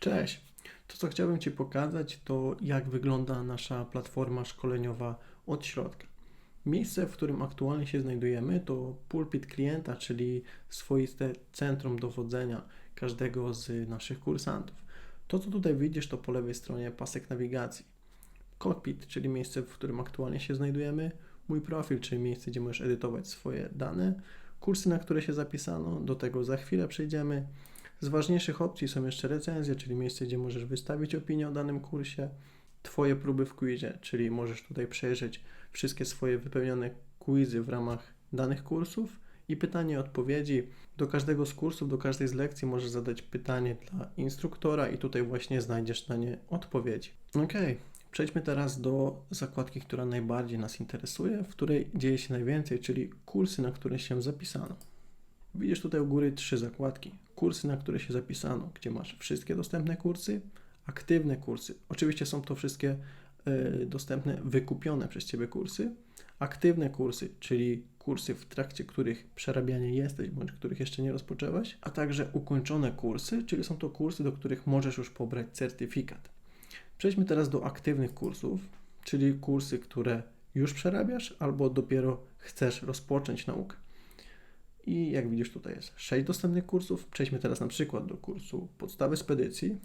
Cześć! To, co chciałbym Ci pokazać, to jak wygląda nasza platforma szkoleniowa od środka. Miejsce, w którym aktualnie się znajdujemy, to pulpit klienta, czyli swoiste centrum dowodzenia każdego z naszych kursantów. To, co tutaj widzisz, to po lewej stronie pasek nawigacji. Cockpit, czyli miejsce, w którym aktualnie się znajdujemy. Mój profil, czyli miejsce, gdzie możesz edytować swoje dane. Kursy, na które się zapisano, do tego za chwilę przejdziemy. Z ważniejszych opcji są jeszcze recenzje, czyli miejsce, gdzie możesz wystawić opinię o danym kursie, Twoje próby w quizie, czyli możesz tutaj przejrzeć wszystkie swoje wypełnione quizy w ramach danych kursów i pytanie i odpowiedzi. Do każdego z kursów, do każdej z lekcji możesz zadać pytanie dla instruktora i tutaj właśnie znajdziesz na nie odpowiedzi. Ok, przejdźmy teraz do zakładki, która najbardziej nas interesuje, w której dzieje się najwięcej, czyli kursy, na które się zapisano. Widzisz tutaj u góry trzy zakładki. Kursy, na które się zapisano, gdzie masz wszystkie dostępne kursy, aktywne kursy. Oczywiście są to wszystkie y, dostępne, wykupione przez Ciebie kursy. Aktywne kursy, czyli kursy, w trakcie których przerabianie jesteś, bądź których jeszcze nie rozpoczęłaś, a także ukończone kursy, czyli są to kursy, do których możesz już pobrać certyfikat. Przejdźmy teraz do aktywnych kursów, czyli kursy, które już przerabiasz albo dopiero chcesz rozpocząć naukę. I jak widzisz, tutaj jest 6 dostępnych kursów. Przejdźmy teraz na przykład do kursu podstawy spedycji.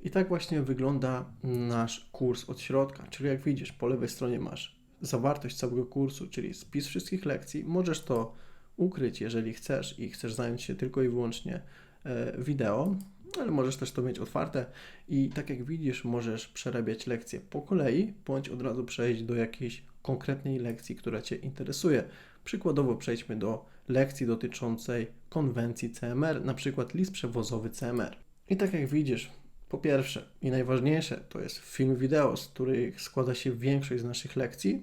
I tak właśnie wygląda nasz kurs od środka. Czyli jak widzisz, po lewej stronie masz zawartość całego kursu, czyli spis wszystkich lekcji. Możesz to ukryć, jeżeli chcesz i chcesz zająć się tylko i wyłącznie e, wideo, ale możesz też to mieć otwarte i tak jak widzisz, możesz przerabiać lekcje po kolei, bądź od razu przejść do jakiejś konkretnej lekcji, która Cię interesuje. Przykładowo przejdźmy do lekcji dotyczącej konwencji CMR, na przykład list przewozowy CMR. I tak jak widzisz, po pierwsze i najważniejsze to jest film wideo, z których składa się większość z naszych lekcji.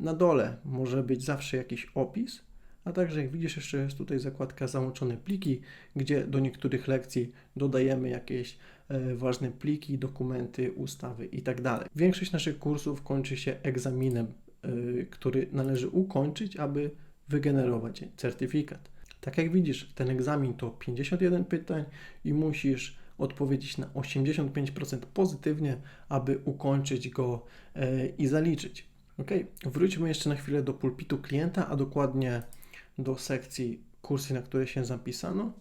Na dole może być zawsze jakiś opis, a także jak widzisz jeszcze jest tutaj zakładka załączone pliki, gdzie do niektórych lekcji dodajemy jakieś e, ważne pliki, dokumenty, ustawy itd. Większość naszych kursów kończy się egzaminem, który należy ukończyć, aby wygenerować certyfikat. Tak jak widzisz, ten egzamin to 51 pytań i musisz odpowiedzieć na 85% pozytywnie, aby ukończyć go e, i zaliczyć. Ok, wróćmy jeszcze na chwilę do pulpitu klienta, a dokładnie do sekcji kursy, na które się zapisano.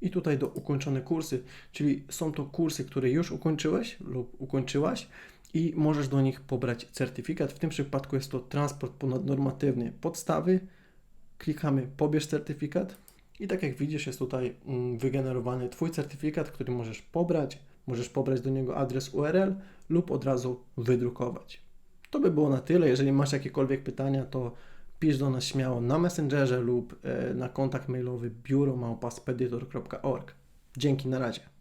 I tutaj do ukończone kursy, czyli są to kursy, które już ukończyłeś lub ukończyłaś i możesz do nich pobrać certyfikat. W tym przypadku jest to transport ponadnormatywny podstawy. Klikamy pobierz certyfikat i tak jak widzisz jest tutaj mm, wygenerowany Twój certyfikat, który możesz pobrać. Możesz pobrać do niego adres URL lub od razu wydrukować. To by było na tyle. Jeżeli masz jakiekolwiek pytania, to pisz do nas śmiało na Messengerze lub e, na kontakt mailowy biuromałpaspeditor.org. Dzięki, na razie.